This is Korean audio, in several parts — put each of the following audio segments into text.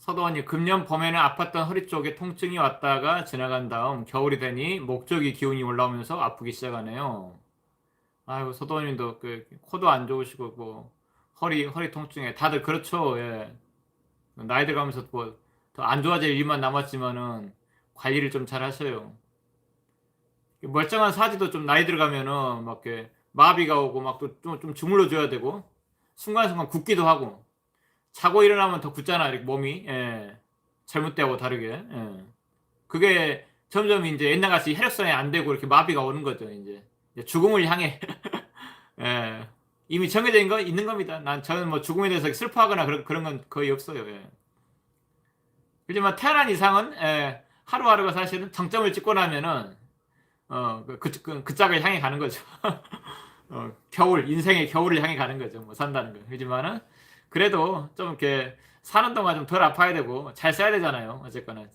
서도원이 금년 봄에는 아팠던 허리 쪽에 통증이 왔다가 지나간 다음 겨울이 되니 목 쪽이 기운이 올라오면서 아프기 시작하네요. 아이고 서도원님도 그 코도 안 좋으시고 뭐 허리 허리 통증에 다들 그렇죠. 예. 나이 들어가면서 뭐 더 안 좋아질 일만 남았지만은 관리를 좀 잘 하셔요. 멀쩡한 사지도 좀 나이 들어가면은 막 이렇게 마비가 오고 막 또좀좀 주물러 줘야 되고 순간순간 굳기도 하고 자고 일어나면 더 굳잖아 이렇게 몸이 예. 잘못 때하고 다르게 예. 그게 점점 이제 옛날 같이 혈액순환이 안 되고 이렇게 마비가 오는 거죠 이제 이제 죽음을 향해 예. 이미 있는 거 있는 겁니다. 난 저는 뭐 죽음에 대해서 슬퍼하거나 그런 그런 건 거의 없어요. 예. 하지만 태어난 이상은 예, 하루하루가 사실은 정점을 찍고 나면은 어, 그, 그, 그, 그 짝을 향해 가는 거죠. 어, 겨울, 인생의 겨울을 향해 가는 거죠. 뭐 산다는 거. 하지만은 그래도 좀 이렇게 사는 동안 좀 덜 아파야 되고 잘 써야 되잖아요. 어쨌거나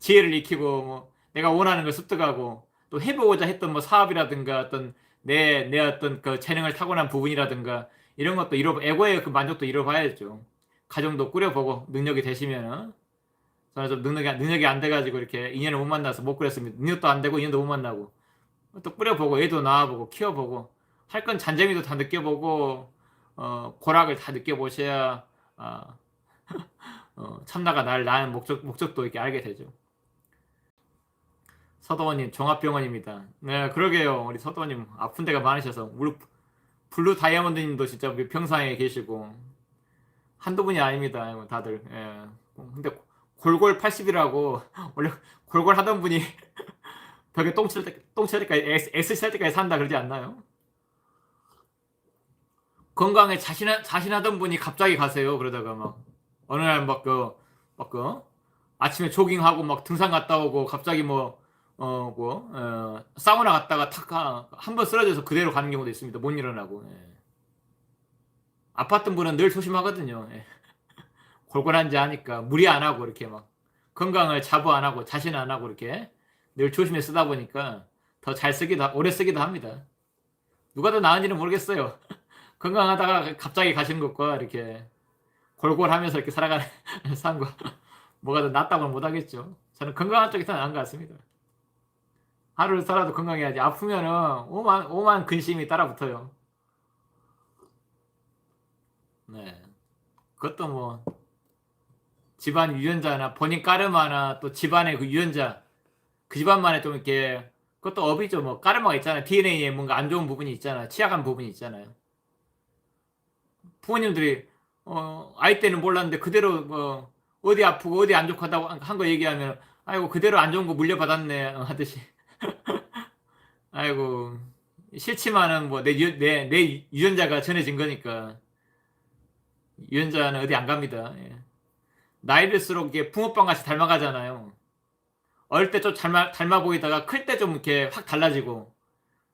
지혜를 익히고 뭐 내가 원하는 걸 습득하고 또 해보고자 했던 뭐 사업이라든가 어떤 내, 내 어떤 그 재능을 타고난 부분이라든가 이런 것도 이뤄, 에고의 그 만족도 이뤄봐야죠. 가정도 꾸려보고 능력이 되시면은 저는 좀 능력이, 안- 능력이 안 돼가지고 이렇게 인연을 못 만나서 못 그랬습니다. 능력도 안 되고 인연도 못 만나고 또 꾸려보고 애도 낳아보고 키워보고 할 건 잔재미도 다 느껴보고 어, 고락을 다 느껴보셔야 아, 어, 참나가 날 낳은 목적, 목적도 이렇게 알게 되죠. 서도원님 종합병원입니다. 네 그러게요 우리 서도원님 아픈 데가 많으셔서 우리 블루 다이아몬드님도 진짜 평상에 계시고 한두 분이 아닙니다 다들 예. 근데 골골 80이라고 원래 골골 하던 분이 벽에 똥칠 때, 똥칠 때까지 S, S 칠 때까지 산다 그러지 않나요? 건강에 자신 자신하던 분이 갑자기 가세요 그러다가 막 어느 날막그막그 아침에 조깅하고 막 등산 갔다 오고 갑자기 뭐 어, 뭐, 어, 사우나 갔다가 탁, 한 번 쓰러져서 그대로 가는 경우도 있습니다. 못 일어나고. 예. 아팠던 분은 늘 조심하거든요. 예. 골골한지 하니까 무리 안 하고 이렇게 막 건강을 자부 안 하고 자신 안 하고 이렇게 늘 조심해 쓰다 보니까 더 잘 쓰기도, 하- 오래 쓰기도 합니다. 누가 더 나은지는 모르겠어요. 건강하다가 갑자기 가시는 것과 이렇게 골골하면서 이렇게 살아가는 삶과 뭐가 더 낫다고는 못하겠죠. 저는 건강한 쪽이 더 나은 것 같습니다. 하루를 살아도 건강해야지. 아프면은 오만 오만 근심이 따라붙어요. 네. 그것도 뭐 집안 유전자나 본인 까르마나 또 집안의 그 유전자 그 집안만의 좀 이렇게 그것도 업이죠. 뭐 까르마가 있잖아요. DNA에 뭔가 안 좋은 부분이 있잖아요. 취약한 부분이 있잖아요. 부모님들이 어 아이 때는 몰랐는데 그대로 뭐 어디 아프고 어디 안 좋다고 한 거 얘기하면 아이고 그대로 안 좋은 거 물려받았네 하듯이 아이고 싫지만은 뭐 내 내 내 유전자가 전해진 거니까 유전자는 어디 안 갑니다. 예. 나이 들수록 이게 붕어빵 같이 닮아가잖아요. 어릴 때 좀 닮아 닮아 보이다가 클 때 좀 이렇게 확 달라지고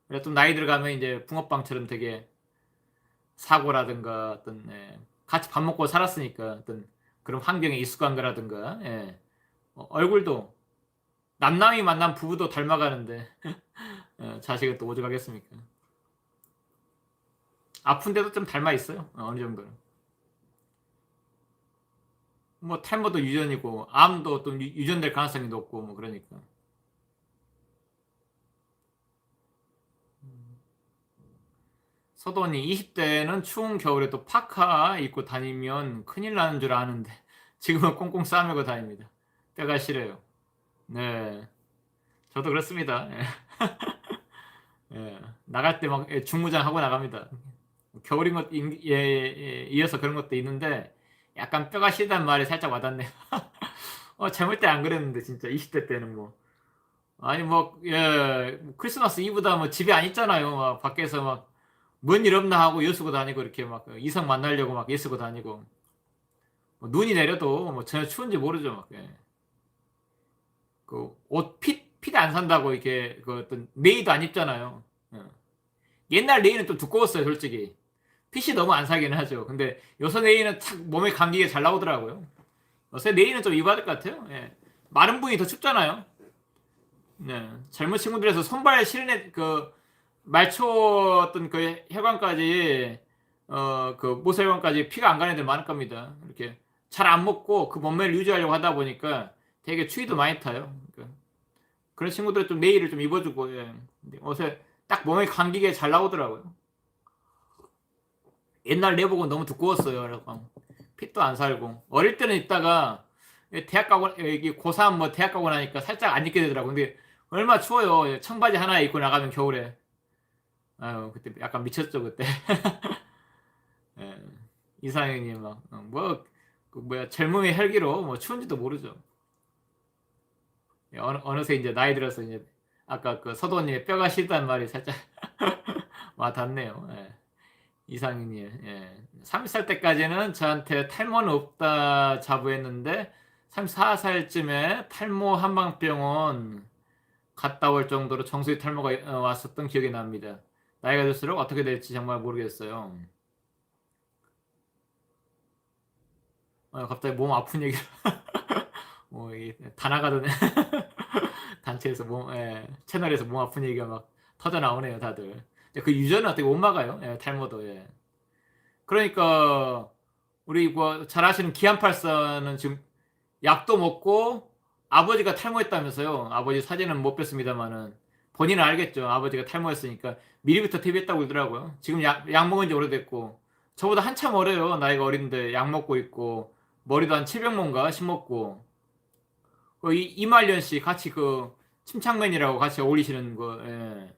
그래 좀 나이 들어가면 이제 붕어빵처럼 되게 사고라든가 어떤 예, 같이 밥 먹고 살았으니까 어떤 그런 환경에 익숙한 거라든가 예. 어, 얼굴도 남남이 만난 부부도 닮아가는데 어, 자식을 또 오죽하겠습니까? 아픈데도 좀 닮아 있어요. 어, 어느 정도는. 뭐 탈모도 유전이고 암도 또 유- 유전될 가능성이 높고 뭐 그러니까. 서도니 20대는 추운 겨울에 또 파카 입고 다니면 큰일 나는 줄 아는데 지금은 꽁꽁 싸매고 다닙니다. 때가 싫어요. 네. 저도 그렇습니다. 예. 예. 나갈 때 막 중무장 하고 나갑니다. 겨울인 것 인- 예, 예, 이어서 그런 것도 있는데 약간 뼈가 시리다는 말이 살짝 와닿네요. 어, 젊을 때 안 그랬는데 진짜 20대 때는 뭐 아니 뭐 예, 뭐 크리스마스 이브다 뭐 집에 안 있잖아요. 막 밖에서 막 뭔 일 없나 하고 여수고 다니고 이렇게 막 이성 만나려고 막 예수고 다니고 뭐 눈이 내려도 뭐 전혀 추운지 모르죠. 막 예. 그옷핏 핏안 산다고 이렇게 그 어떤 네이도 안 입잖아요. 예. 옛날 네이는 좀 두꺼웠어요, 솔직히. 핏이 너무 안 사기는 하죠. 근데 요새 네이는 탁 몸에 감기게 잘 나오더라고요. 요새 네이는 좀 입어야 될 것 같아요. 예. 마른 부위 더 춥잖아요. 네. 젊은 친구들에서 손발 시린해 그 말초 어떤 그 혈관까지 어 그 모세혈관까지 피가 안 가는 애들 많을 겁니다. 이렇게 잘 안 먹고 그 몸매를 유지하려고 하다 보니까 되게 추위도 많이 타요. 그러니까 그런 친구들 좀 내일을 좀 입어주고 예. 옷에 딱 몸에 감기게 잘 나오더라고요. 옛날 내복은 너무 두꺼웠어요. 그래서 핏도 안 살고 어릴 때는 있다가 대학 가고 여기 고3 뭐 대학 가고 나니까 살짝 안 입게 되더라고. 근데 얼마 추워요. 청바지 하나 입고 나가면 겨울에. 아유 그때 약간 미쳤죠 그때. 예. 이상형님 막뭐 그 뭐야 젊음의 혈기로 뭐 추운지도 모르죠. 예, 어느 어느새 이제 나이 들어서 이제 아까 그 서도님의 뼈가 싫다는 말이 살짝 와 닿네요. 예. 이상희님, 예. 30살 때까지는 저한테 탈모는 없다 자부했는데 34살쯤에 탈모 한방병원 갔다 올 정도로 정수리 탈모가 어, 왔었던 기억이 납니다. 나이가 들수록 어떻게 될지 정말 모르겠어요. 어, 갑자기 몸 아픈 얘기, 뭐, 다 나가던 단체에서 몸, 예, 채널에서 몸 아픈 얘기가 막 터져 나오네요, 다들. 그 유전은 어떻게 못 막아요? 예, 탈모도, 예. 그러니까, 우리 뭐, 잘 아시는 기안팔사는 지금 약도 먹고, 아버지가 탈모했다면서요. 아버지 사진은 못 뵀습니다만은. 본인은 알겠죠. 아버지가 탈모했으니까. 미리부터 TV했다고 그러더라고요. 지금 약, 약 먹은 지 오래됐고. 저보다 한참 어려요. 나이가 어린데 약 먹고 있고. 머리도 한 700모인가 심었고. 그 이, 이말년 씨 같이 그 침착맨이라고 같이 어울리시는 거, 예.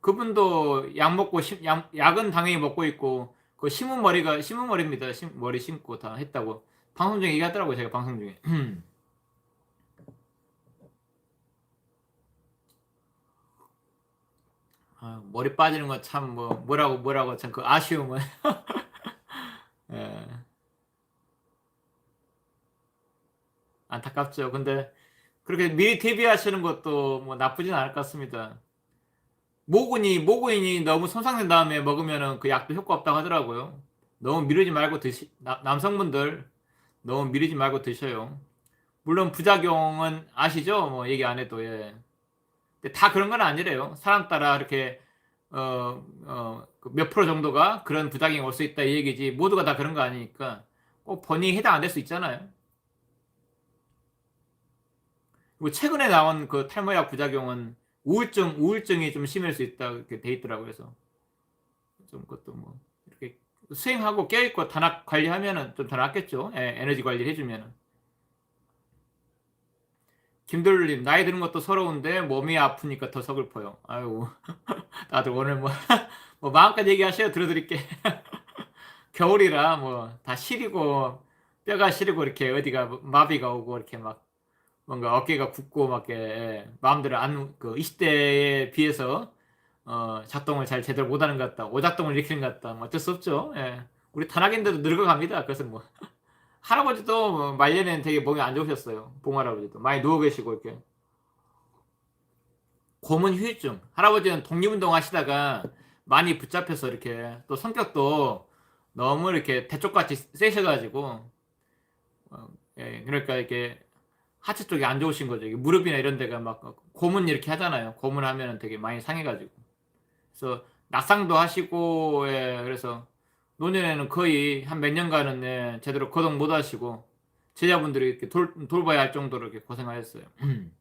그분도 약 먹고 심, 약, 약은 당연히 먹고 있고 그 심은 머리가 심은 머리입니다. 심, 머리 심고 다 했다고 방송 중에 얘기하더라고요. 제가 방송 중에. 아, 머리 빠지는 거참뭐 뭐라고 뭐라고 참 그 아쉬움은 예. 안타깝죠. 근데 그렇게 미리 대비하시는 것도 뭐 나쁘진 않을 것 같습니다. 모근이 모근이 너무 손상된 다음에 먹으면은 그 약도 효과 없다고 하더라고요. 너무 미루지 말고 드시 나, 남성분들 너무 미루지 말고 드셔요. 물론 부작용은 아시죠? 뭐 얘기 안 해도 예. 다 그런 건 아니래요. 사람 따라 이렇게 어 어 몇 프로 정도가 그런 부작용이 올 수 있다 이 얘기지 모두가 다 그런 거 아니니까 꼭 본인이 해당 안 될 수 있잖아요. 그리고 최근에 나온 그 탈모약 부작용은 우울증 우울증이 좀 심할 수 있다 이렇게 돼 있더라고요. 그래서 좀 그것도 뭐 이렇게 수행하고 깨있고 단합 관리하면은 좀 더 낫겠죠. 예, 에너지 관리를 해주면은. 김돌림 나이 드는 것도 서러운데 몸이 아프니까 더 서글퍼요. 아유 다들 오늘 뭐, 뭐 마음껏 얘기하셔요. 들어드릴게. 겨울이라 뭐 다 시리고 뼈가 시리고 이렇게 어디가 마비가 오고 이렇게 막 뭔가 어깨가 굳고 막 이렇게 마음대로 안그 20대에 비해서 어, 작동을 잘 제대로 못하는 것 같다. 오작동을 일으키는 것 같다. 뭐 어쩔 수 없죠. 예. 우리 탄악인데도 늙어갑니다. 그래서 뭐 할아버지도 뭐 말년에는 되게 몸이 안 좋으셨어요. 봉할아버지도 많이 누워 계시고 이렇게 고문 후유증. 할아버지는 독립운동 하시다가 많이 붙잡혀서 이렇게 또 성격도 너무 이렇게 대쪽같이 세셔가지고 어, 예, 그러니까 이렇게 하체 쪽이 안 좋으신 거죠. 무릎이나 이런 데가 막 고문 이렇게 하잖아요. 고문하면 되게 많이 상해가지고. 그래서 낙상도 하시고, 예, 그래서 노년에는 거의 한 몇 년간은 예, 제대로 거동 못 하시고, 제자분들이 이렇게 돌, 돌봐야 할 정도로 이렇게 고생하셨어요.